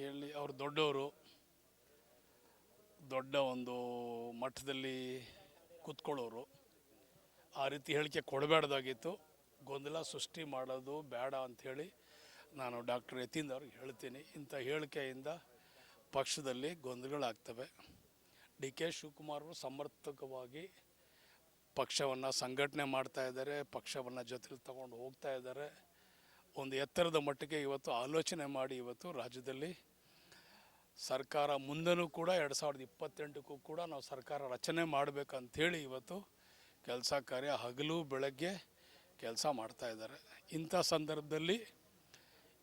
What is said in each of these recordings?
ಹೇಳಿ, ಅವರು ದೊಡ್ಡವರು, ದೊಡ್ಡ ಒಂದು ಮಠದಲ್ಲಿ ಕೂತ್ಕೊಳ್ಳೋರು. ಆ ರೀತಿ ಹೇಳಿಕೆ ಕೊಡಬೇಡ್ದಾಗಿತ್ತು ಗೊಂದಲ ಸೃಷ್ಟಿ ಮಾಡೋದು ಬೇಡ ಅಂಥೇಳಿ ನಾನು ಡಾಕ್ಟರ್ ಯತೀಂದ್ರ ಅವ್ರಿಗೆ ಹೇಳ್ತೀನಿ. ಇಂಥ ಹೇಳಿಕೆಯಿಂದ ಪಕ್ಷದಲ್ಲಿ ಗೊಂದಲಗಳಾಗ್ತವೆ. ಡಿ ಕೆ ಶಿವಕುಮಾರ್ ಅವರು ಸಮರ್ಥಕವಾಗಿ ಪಕ್ಷವನ್ನು ಸಂಘಟನೆ ಮಾಡ್ತಾ ಇದ್ದಾರೆ, ಪಕ್ಷವನ್ನು ಜೊತೆಲಿ ತಗೊಂಡು ಹೋಗ್ತಾ ಇದ್ದಾರೆ. ಒಂದು ಎತ್ತರದ ಮಟ್ಟಿಗೆ ಇವತ್ತು ಆಲೋಚನೆ ಮಾಡಿ ಇವತ್ತು ರಾಜ್ಯದಲ್ಲಿ ಸರ್ಕಾರ ಮುಂದೆನೂ ಕೂಡ ಎರಡು ಸಾವಿರದ ಇಪ್ಪತ್ತೆಂಟಕ್ಕೂ ಕೂಡ ನಾವು ಸರ್ಕಾರ ರಚನೆ ಮಾಡಬೇಕಂಥೇಳಿ ಇವತ್ತು ಕೆಲಸ ಕಾರ್ಯ ಹಗಲು ಬೆಳಗ್ಗೆ ಕೆಲಸ ಮಾಡ್ತಾ ಇದ್ದಾರೆ. ಇಂಥ ಸಂದರ್ಭದಲ್ಲಿ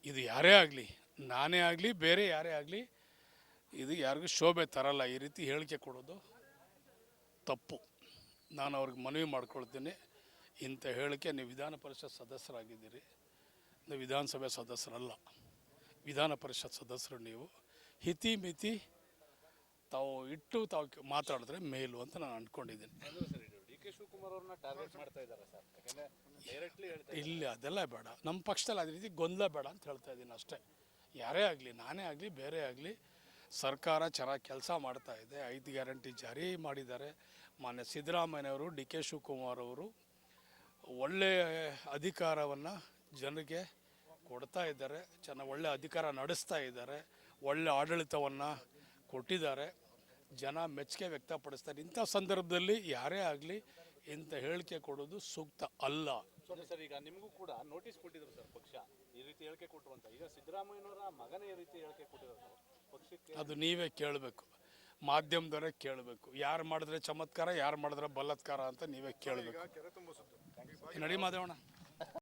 ಇದು ಯಾರೇ ಆಗಲಿ, ನಾನೇ ಆಗಲಿ, ಬೇರೆ ಯಾರೇ ಆಗಲಿ, ಇದು ಯಾರಿಗೂ ಶೋಭೆ ತರಲ್ಲ. ಈ ರೀತಿ ಹೇಳಿಕೆ ಕೊಡೋದು ತಪ್ಪು. ನಾನು ಅವ್ರಿಗೆ ಮನವಿ ಮಾಡ್ಕೊಳ್ತೀನಿ. ಇಂಥ ಹೇಳಿಕೆ ನೀವು ವಿಧಾನ ಪರಿಷತ್ ಸದಸ್ಯರಾಗಿದ್ದೀರಿ. ವಿಧಾನಸಭೆ ಸದಸ್ಯರಲ್ಲ ವಿಧಾನ ಪರಿಷತ್ ಸದಸ್ಯರು ನೀವು. ಹಿತಿ ಮಿತಿ ತಾವು ಇಟ್ಟು ತಾವು ಮಾತಾಡಿದ್ರೆ ಮೇಲು ಅಂತ ನಾನು ಅಂದ್ಕೊಂಡಿದ್ದೀನಿ ಡಿ ಕೆ ಶಿವಕುಮಾರ್ ಅವ್ರನ್ನ ಟಾರ್ಗೆಟ್ ಮಾಡ್ತಾ ಇದ್ದಾರೆ ಸರ್? ಯಾಕಂದ್ರೆ ಡೈರೆಕ್ಟ್ಲಿ ಹೇಳ್ತಾ ಇಲ್ಲಿ ಅದೆಲ್ಲ ಬೇಡ. ನಮ್ಮ ಪಕ್ಷದಲ್ಲಿ ಅದೇ ರೀತಿ ಗೊಂದಲ ಬೇಡ ಅಂತ ಹೇಳ್ತಾ ಇದ್ದೀನಿ ಅಷ್ಟೇ. ಯಾರೇ ಆಗಲಿ ನಾನೇ ಆಗಲಿ ಬೇರೆ ಆಗಲಿ ಸರ್ಕಾರ ಚೆನ್ನಾಗಿ ಕೆಲಸ ಮಾಡ್ತಾ ಇದೆ. ಐದು ಗ್ಯಾರಂಟಿ ಜಾರಿ ಮಾಡಿದ್ದಾರೆ. ಮಾನ್ಯ ಸಿದ್ದರಾಮಯ್ಯನವರು ಡಿ ಕೆ ಶಿವಕುಮಾರ್ ಅವರು ಒಳ್ಳೆಯ ಅಧಿಕಾರವನ್ನು ಜನರಿಗೆ ಕೊಡ್ತಾ ಇದ್ದಾರೆ ಚೆನ್ನಾಗಿ ಒಳ್ಳೆ ಅಧಿಕಾರ ನಡೆಸ್ತಾ ಇದ್ದಾರೆ ಒಳ್ಳೆ ಆಡಳಿತವನ್ನು ಕೊಟ್ಟಿದ್ದಾರೆ. ಜನ ಮೆಚ್ಚುಗೆ ವ್ಯಕ್ತಪಡಿಸ್ತಾರೆ. ಇಂಥ ಸಂದರ್ಭದಲ್ಲಿ ಯಾರೇ ಆಗಲಿ ಇಂಥ ಹೇಳಿಕೆ ಕೊಡೋದು ಸೂಕ್ತ ಅಲ್ಲ. ಸೊ ಸರ್ ಈಗ ನಿಮಗೂ ಕೂಡ ನೋಟಿಸ್ ಕೊಟ್ಟಿದ್ರು ಸರ್ ಪಕ್ಷ. ಈ ರೀತಿ ಹೇಳಿಕೆ ಕೊಟ್ಟರು ಅಂತ ಈಗ ಸಿದ್ದರಾಮಯ್ಯನವರ ಮಗನೇ ಈ ರೀತಿ ಹೇಳಿಕೆ ಕೊಟ್ಟಿರೋದು ಪಕ್ಷಕ್ಕೆ ಅದು ನೀವೇ ಕೇಳಬೇಕು. ಮಾಧ್ಯಮದವರೇ ಕೇಳಬೇಕು. ಯಾರು ಮಾಡಿದ್ರೆ ಚಮತ್ಕಾರ ಯಾರು ಮಾಡಿದ್ರೆ ಬಲತ್ಕಾರ ಅಂತ ನೀವೇ ಕೇಳಬೇಕು. ನಡಿ ಮಾದೇವಣ್ಣ.